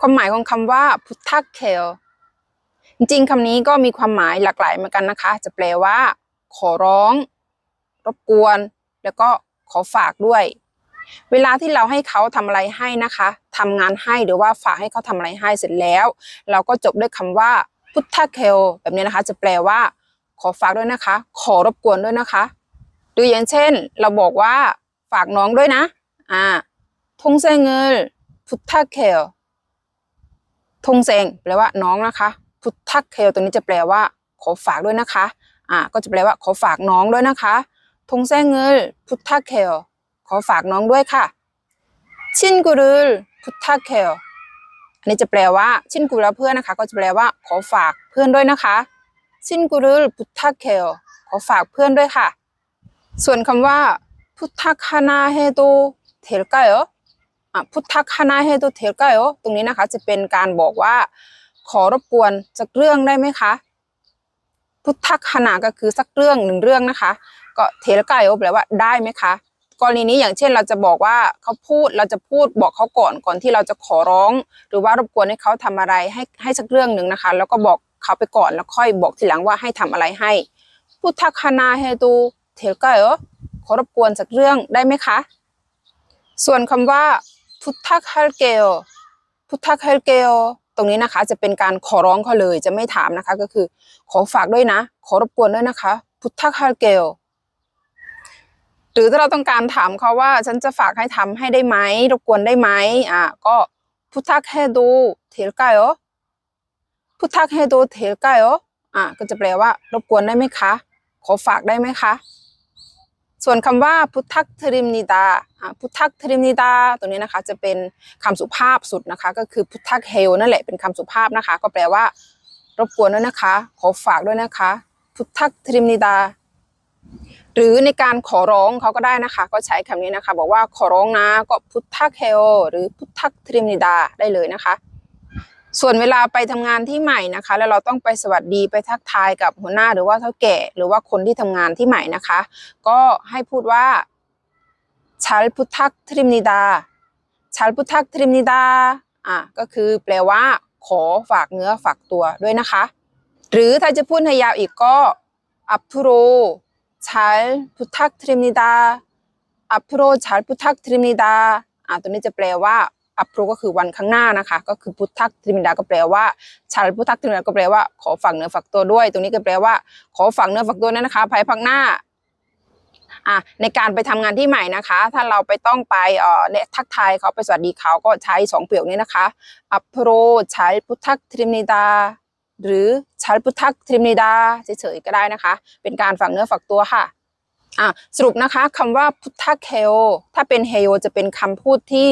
ความหมายของคำว่าพุทธเคลจริงๆคำนี้ก็มีความหมายหลากหลายเหมือนกันนะคะ จะแปลว่า ขอร้อง รบกวน แล้วก็ขอฝากด้วย เวลาที่เราให้เขาทำอะไรให้นะคะ ทำงานให้หรือว่าฝากให้เขาทำอะไรให้เสร็จแล้ว เราก็จบด้วยคำว่า พุทธเคลแบบนี้นะคะ จะแปลว่า ขอฝากด้วยนะคะ ขอรบกวนด้วยนะคะดูอย่างเช่น เราบอกว่าฝากน้องด้วยนะ อ่าทงเซเงลพุทธเคล ทงเซงแปลว่าน้องนะคะ พุทธเคลตัวนี้จะแปลว่า ขอฝากด้วยนะคะ อ่า ก็จะแปลว่า ขอฝากน้องด้วยนะคะทงเซงเงลพุทธเคลขอฝากน้องด้วยค่ะ ชินกุรุลพุทธเคลอันนี้จะแปลว่าชินกุแล้วเพื่อนนะคะ ก็จะแปลว่า ขอฝากเพื่อนด้วยนะคะ ชินกุรุลพุทธเคลขอฝากเพื่อนด้วยค่ะ ส่วนคำว่าพุทธคานาเฮโดเทลกายอะ พุทธคานาเฮโดเทลกายตรงนี้นะคะ จะเป็นการบอกว่า ขอรบกวนสักเรื่องได้ไหมคะ พุทธคานาก็คือสักเรื่องหนึ่งเรื่องนะคะ ก็เทลกายแปลว่าได้ไหมคะกรณีนี้อย่างเช่นเราจะบอกว่าเขาพูดเราจะพูดบอกเขาก่อนก่อนที่เราจะขอร้อง หรือว่ารบกวนให้เขาทำอะไรให้ให้สักเรื่องหนึ่งนะคะ แล้วก็บอกเขาไปก่อนแล้วค่อยบอกทีหลังว่าให้ทำอะไรให้พุทธคานาเฮโดเทลกายขอรบกวนสักเรื่องได้ไหมคะ ส่วนคำว่า พุทธคาเกลพุทธคาเกลตรงนี้นะคะ จะเป็นการขอร้องเขาเลยจะไม่ถามนะคะ ก็คือ ขอฝากด้วยนะ ขอรบกวนด้วยนะคะ พุทธคาเกลหรือถ้าเราต้องการถามเขาว่า ฉันจะฝากให้ทำให้ได้ไหมรบกวนได้ไหมอ่าก็พุทธคาโดเทลกายพุทธคาโดเทลกายอ่าก็จะแปลว่ารบกวนได้ไหมคะ ขอฝากได้ไหมคะ ส่วนคำว่าพุทธักทริมนิดาพุทธักทริมนิดาตรงนี้นะคะจะเป็นคำสุภาพสุดนะคะ ก็คือพุทธักเฮลนั่นแหละเป็นคำสุภาพนะคะ ก็แปลว่ารบกวนด้วยนะคะ ขอฝากด้วยนะคะ พุทธักทริมนิดา หรือในการขอร้องเขาก็ได้นะคะ ก็ใช้คำนี้นะคะ บอกว่าขอร้องนะก็พุทธักเฮลหรือพุทธักทริมนิดาได้เลยนะคะ ส่วนเวลาไปทำงานที่ใหม่นะคะ แล้วเราต้องไปสวัสดีไปทักทายกับหัวหน้าหรือว่าเท่าแก่ หรือว่าคนที่ทำงานที่ใหม่นะคะ ก็ให้พูดว่าชัลพุทธักทริมนิดาชัลพุทธักทริมนิดาอะก็คือแปลว่า ขอฝากเนื้อฝากตัวด้วยนะคะ หรือถ้าจะพูดให้ยาวอีกก็อัพุโรชัลพุทธักทริมนิดาอัพุโรชัลพุทธักทริมนิดาอะตัวนี้จะแปลว่า อัพโรก็คือวันข้างหน้านะคะ ก็คือพุทธักทริมินดาก็แปลว่าชัลพุทธักทริมินดาก็แปลว่าขอฝากเนื้อฝากตัวด้วย ตรงนี้ก็แปลว่า ขอฝากเนื้อฝากตัวนั่นนะคะภายภาคหน้าอะในการไปทำงานที่ใหม่นะคะ ถ้าเราไปต้องไปเอ่อเนี่ยทักทายเขาไปสวัสดีเขาก็ใช้สองประโยคนี้นะคะ อัพโรชัลพุทธักทริมิดาหรือชัลพุทธักทริมิดาเฉยๆก็ได้นะคะ เป็นการฝากเนื้อฝากตัวค่ะอะสรุปนะคะคำว่าพุทธเฮลถ้าเป็นเฮลจะเป็นคำพูดที่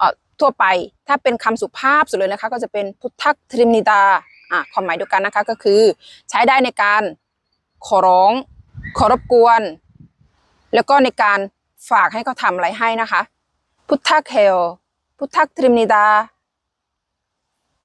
อ่อ ทั่วไป ถ้าเป็นคำสุภาพสุดเลยนะคะ ก็จะเป็นพุทธทริมนิตาอะความหมายเดียวกันนะคะก็คือใช้ได้ในการขอร้อง ขอรบกวน แล้วก็ในการฝากให้เขาทำอะไรให้นะคะ พุทธเฮลพุทธทริมนิตา